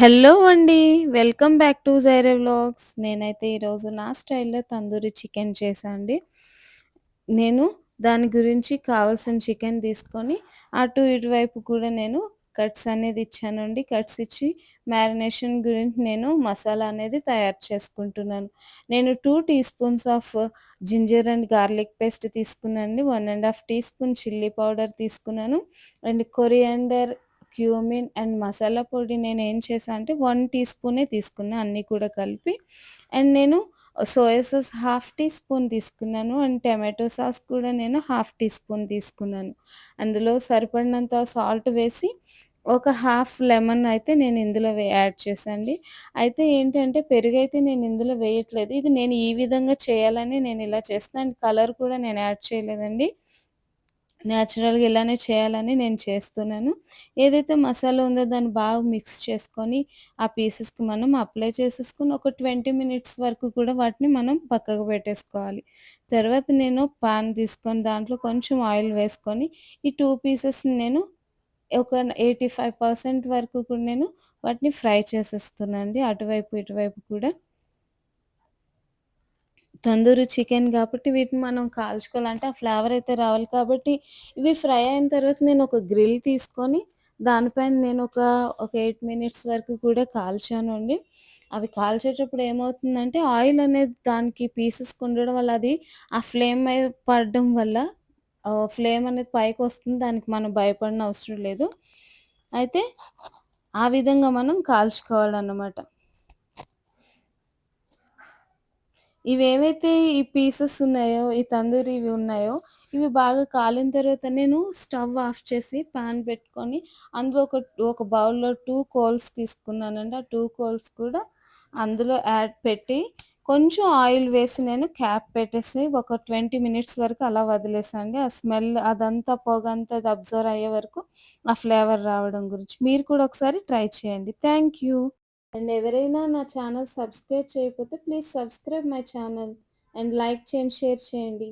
Hello అండి. Welcome back to జైరే vlogs. నేనైతే ఈరోజు నా స్టైల్‌లో తందూరి చికెన్ చేశాండి నేను దాని గురించి కావాల్సిన చికెన్ తీసుకొని, అటు ఇటువైపు కూడా నేను కట్స్ అనేది ఇచ్చానండి. కట్స్ ఇచ్చి మ్యారినేషన్ గురించి నేను మసాలా అనేది తయారు చేసుకుంటున్నాను. నేను two teaspoons of ginger and garlic paste తీసుకున్నాను one and half teaspoon chilli powder తీసుకున్నాను. And coriander, cumin and masala పొడి నేను ఏం చేశాను అంటే వన్ టీ స్పూనే తీసుకున్నా అన్నీ కూడా కలిపి. అండ్ నేను soya sauce half tea spoon తీసుకున్నాను. అండ్ టమాటో సాస్ కూడా నేను హాఫ్ టీ స్పూన్ తీసుకున్నాను. అందులో సరిపడినంత సాల్ట్ వేసి, ఒక హాఫ్ లెమన్ అయితే నేను ఇందులో వే యాడ్ చేశా అండి. అయితే ఏంటంటే పెరుగైతే నేను ఇందులో వేయట్లేదు. ఇది నేను ఈ విధంగా చేయాలని నేను ఇలా చేస్తాను అండ్ కలర్ కూడా నేను యాడ్ చేయలేదండి. నేచురల్‌గా ఇలానే చేయాలని నేను చేస్తున్నాను. ఏదైతే మసాలా ఉందో దాన్ని బాగా మిక్స్ చేసుకొని, ఆ పీసెస్‌కి మనం అప్లై చేసేసుకుని ఒక 20 మినిట్స్ వరకు కూడా వాటిని మనం పక్కకు పెట్టేసుకోవాలి. తర్వాత నేను పాన్ తీసుకొని దాంట్లో కొంచెం ఆయిల్ వేసుకొని, ఈ టూ పీసెస్‌ని నేను ఒక 85% వరకు కూడా నేను వాటిని ఫ్రై చేసేస్తున్నాను అండి. అటువైపు, ఇటువైపు కూడా. తందూరి చికెన్ కాబట్టి వీటిని మనం కాల్చుకోవాలంటే ఆ ఫ్లేవర్ అయితే రావాలి కాబట్టి, ఇవి ఫ్రై అయిన తర్వాత నేను ఒక గ్రిల్ తీసుకొని, దానిపైన నేను ఒక, ఒక ఎయిట్ మినిట్స్ వరకు కూడా కాల్చాను అండి. అవి కాల్చేటప్పుడు ఏమవుతుందంటే ఆయిల్ అనేది దానికి పీసెస్ ఉండడం వల్ల అది ఆ ఫ్లేమ్ పడడం వల్ల ఫ్లేమ్ అనేది పైకి వస్తుంది దానికి మనం భయపడనవసరం అవసరం లేదు. అయితే ఆ విధంగా మనం కాల్చుకోవాలన్నమాట. ఇవేవైతే ఈ పీసెస్ ఉన్నాయో, ఈ తందూరి ఇవి ఉన్నాయో, ఇవి బాగా కాలిన తర్వాత నేను స్టవ్ ఆఫ్ చేసి పాన్ పెట్టుకొని, అందులో ఒక, ఒక బౌల్‌లో టూ కోల్స్ తీసుకున్నానండి. ఆ టూ కోల్స్ కూడా అందులో యాడ్ పెట్టి, కొంచెం ఆయిల్ వేసి నేను క్యాప్ పెట్టేసి ఒక 20 మినిట్స్ వరకు అలా వదిలేసా అండి. ఆ స్మెల్ అదంతా పొగంతా అది అబ్జర్వ్ అయ్యే వరకు ఆ ఫ్లేవర్ రావడం గురించి. మీరు కూడా ఒకసారి ట్రై చేయండి. Thank you. అండ్ ఎవరైనా నా ఛానల్ సబ్స్క్రైబ్ చేయకపోతే please subscribe my channel and like చేయండి, షేర్ చేయండి.